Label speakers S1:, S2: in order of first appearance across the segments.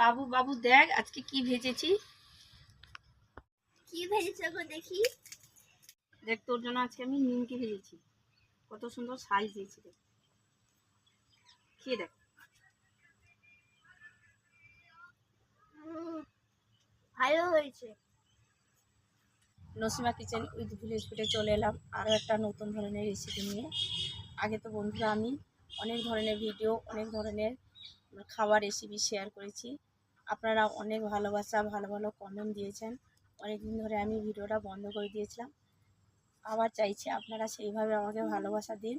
S1: বাবু বাবু দেখ আজকে কি ভেজেছি।
S2: কি ভেজেছে গো দেখি।
S1: দেখ তোর জন্য আজকে আমি নিমকি ভেজেছি। কত সুন্দর সাইজ দিয়েছি দেখ। খেয়ে দেখ।
S2: ভালো হয়েছে।
S1: নসিমা কিচেন উইথ ভিলেজ ফুটে চলে এলাম আরও একটা নতুন ধরনের রেসিপি নিয়ে। আগে তো বন্ধুরা আমি অনেক ধরনের ভিডিও অনেক ধরনের খাবার রেসিপি শেয়ার করেছি। আপনারা অনেক ভালোবাসা, ভালো ভালো কমেন্ট দিয়েছেন। অনেকদিন ধরে আমি ভিডিওটা বন্ধ করে দিয়েছিলাম। আবার চাইছি আপনারা সেইভাবে আমাকে ভালোবাসা দিন।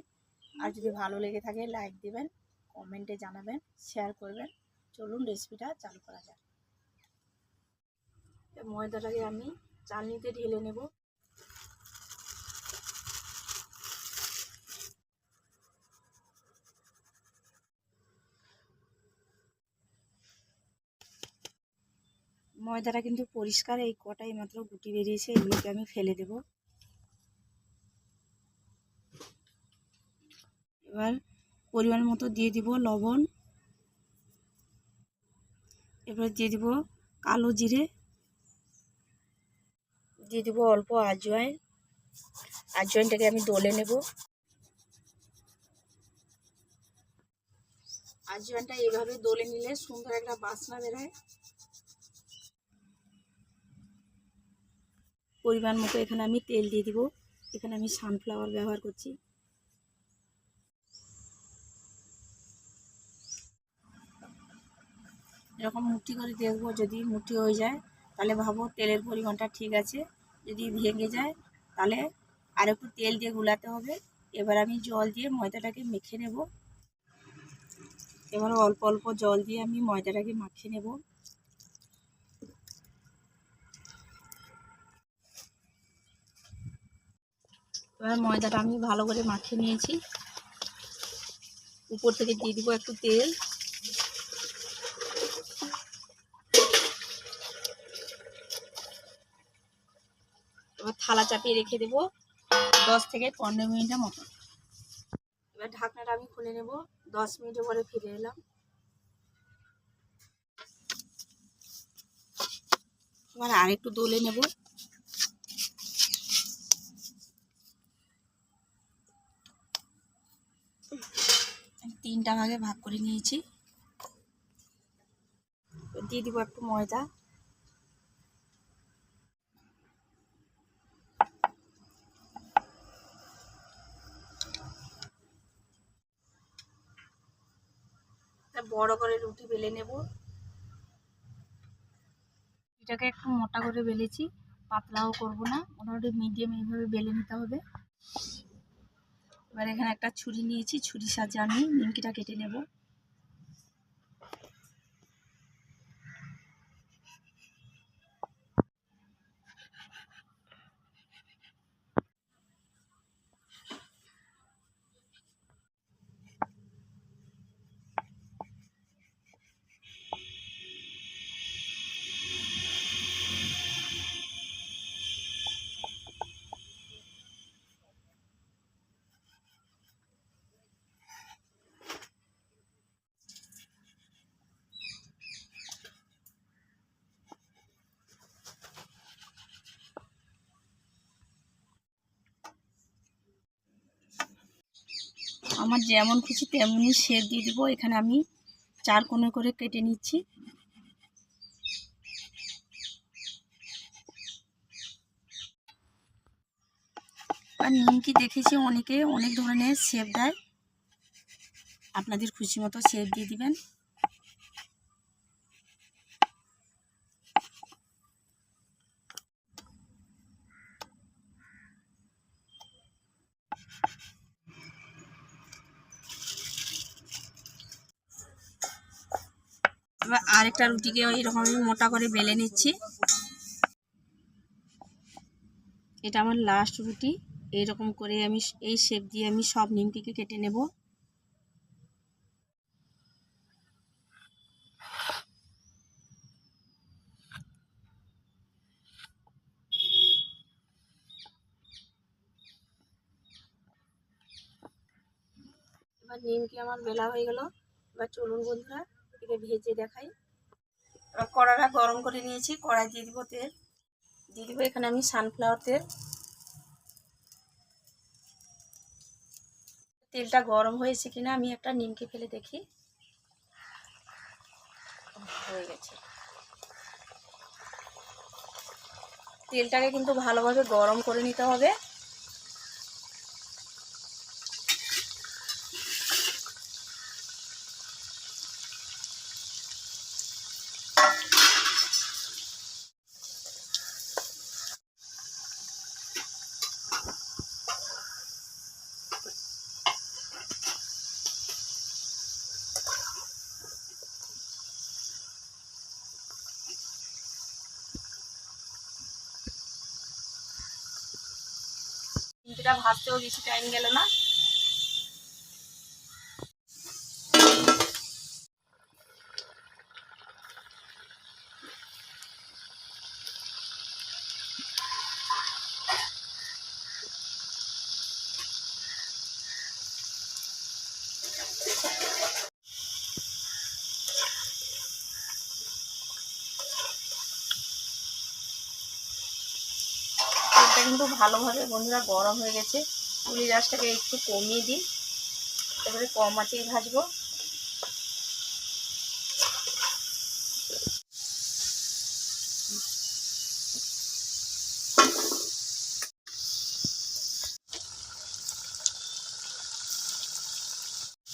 S1: আর যদি ভালো লেগে থাকে লাইক দিবেন কমেন্টে জানাবেন শেয়ার করবেন। চলুন রেসিপিটা চালু করা যাক। ময়দাটাকে আমি চালনিতে ঢেলে নেব। ময়দাটা কিন্তু পরিষ্কার, এই কটাই মাত্র গুটি বেরিয়েছে, এগুলোকে আমি ফেলে দেব। এবার পরিমাণ মতো দিয়ে দিব লবণ। এবার দিয়ে দিব কালো জিরে। দিয়ে দিব অল্প আজওয়াইন আজওয়াইনটাকে আমি দলে নেব। আজওয়াইনটা এইভাবে দলে নিলে সুন্দর একটা বাসনা বেরোয়। পরিমাণ মতো এখানে আমি তেল দিয়ে দিব। এখানে আমি সানফ্লাওয়ার ব্যবহার করছি। এরকম মুঠি করে দেখব যদি মুঠি হয়ে যায়, তাহলে ভাবো তেলের পরিমাণটা ঠিক আছে। যদি ভেঙে যায়, তাহলে আর একটু তেল দিয়ে গুলাতে হবে। এবার আমি জল দিয়ে ময়দাটাকে মেখে নেব। এবার অল্প অল্প জল দিয়ে আমি ময়দাটাকে মাখিয়ে নেব। এবার ময়দাটা আমি ভালো করে মাখিয়ে নিয়েছি। উপর থেকে দিয়ে দিব একটু তেল। এবার থালা চাপিয়ে রেখে দেবো দশ থেকে পনেরো মিনিটের মতো। এবার ঢাকনাটা আমি খুলে নেব। দশ মিনিটের পরে ফিরে এলাম। এবার আরেকটু দোলে নেব। তিনটা ভাগে ভাগ করে নিয়েছি। দিয়ে দিব একটু ময়দা। বড় করে রুটি বেলে নেব। এটাকে একটু মোটা করে বেলেছি, পাতলাও করব না। মোটামুটি মিডিয়াম এইভাবে বেলে নিতে হবে। এবার এখানে একটা ছুরি নিয়েছি ছুরি সাজে আমি নিমকিটা কেটে নেব। আমার যেমন খুশি তেমনই শেপ দিয়ে দিব। এখানে আমি চার কোণে করে কেটে নিচ্ছি। আর নিমকি দেখেছি অনেকে অনেক ধরনের শেপ দেয়। আপনাদের খুশি মতো শেপ দিয়ে দিবেন। এবার আরেকটা রুটিকে এরকম আমি মোটা করে বেলে নিচ্ছি। এটা আমার লাস্ট রুটি। এইরকম করে আমি এই শেপ দিয়ে আমি সব নিমকিকে কেটে নেব। এবার নিমকি আমার বেলা হয়ে গেল। এবার চলুন বন্ধুরা এটাকে ভেজে দেখাই। কড়াটা গরম করে নিয়েছি। কড়াই দিয়ে দিব তেল। দিয়ে দিব এখানে আমি সানফ্লাওয়ার তেল। তেলটা গরম হয়েছে কিনা আমি একটা নিমকে ফেলে দেখি। হয়ে গেছে। তেলটাকে কিন্তু ভালোভাবে গরম করে নিতে হবে। নিমকিটা ভাজতেও বেশি টাইম গেল না। তেলটা কিন্তু ভালোভাবে বন্ধুরা গরম হয়ে গেছে। পুলি গাছটাকে একটু কমিয়ে দিই। তারপরে কম আঁচেই ভাজবো।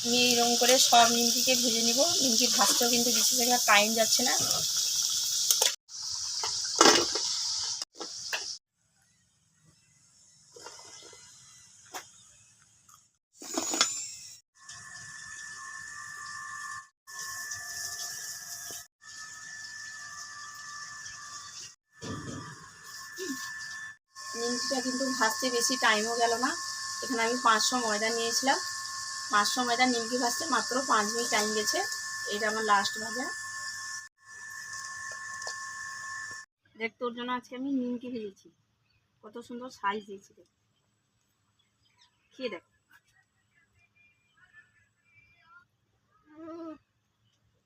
S1: আমি এইরকম করে সব নিমকিকে ভেজে নিব। নিমকি ভাজতেও কিন্তু বেশি জায়গায় টাইম যাচ্ছে না। নিমকিটা কিন্তু ভাজতে বেশি টাইমও গেল না। এখানে আমি পাঁচশো ময়দা নিয়েছিলাম। পাঁচশো ময়দা নিমকি ভাজতে মাত্র পাঁচ মিনিট টাইম গেছে। এটা আমার লাস্ট ভাজা। দেখ, তোর জন্য আজকে আমি নিমকি ভেজেছি। কত সুন্দর সাইজ দিয়েছি দেখ। খেয়ে দেখ।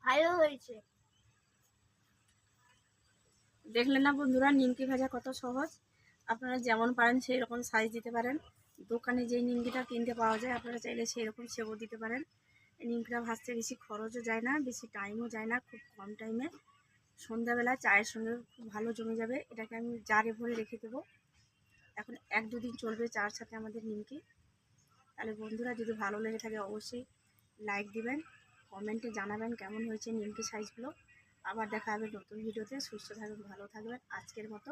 S2: ভালো হয়েছে।
S1: দেখলেন না বন্ধুরা, নিমকি ভাজা কত সহজ। আপনারা যেমন পারেন সেই রকম সাইজ দিতে পারেন। দোকানে যেই নিমকিটা কিনতে পাওয়া যায়, আপনারা চাইলে সেই রকম সেবও দিতে পারেন। নিমকিটা ভাজতে বেশি খরচও যায় না, বেশি টাইমও যায় না, খুব কম টাইমে সন্ধ্যাবেলা চায়ের সঙ্গে খুব ভালো জমে যাবে, এটাকে আমি জারে ভরে রেখে দেবো। এখন এক দুদিন চলবে চার সাথে আমাদের নিমকি। তাহলে বন্ধুরা যদি ভালো লেগে থাকে অবশ্যই লাইক দিবেন কমেন্টে জানাবেন কেমন হয়েছে নিমকি সাইজগুলো আবার দেখা হবে নতুন ভিডিওতে সুস্থ থাকবেন ভালো থাকবেন। আজকের মতো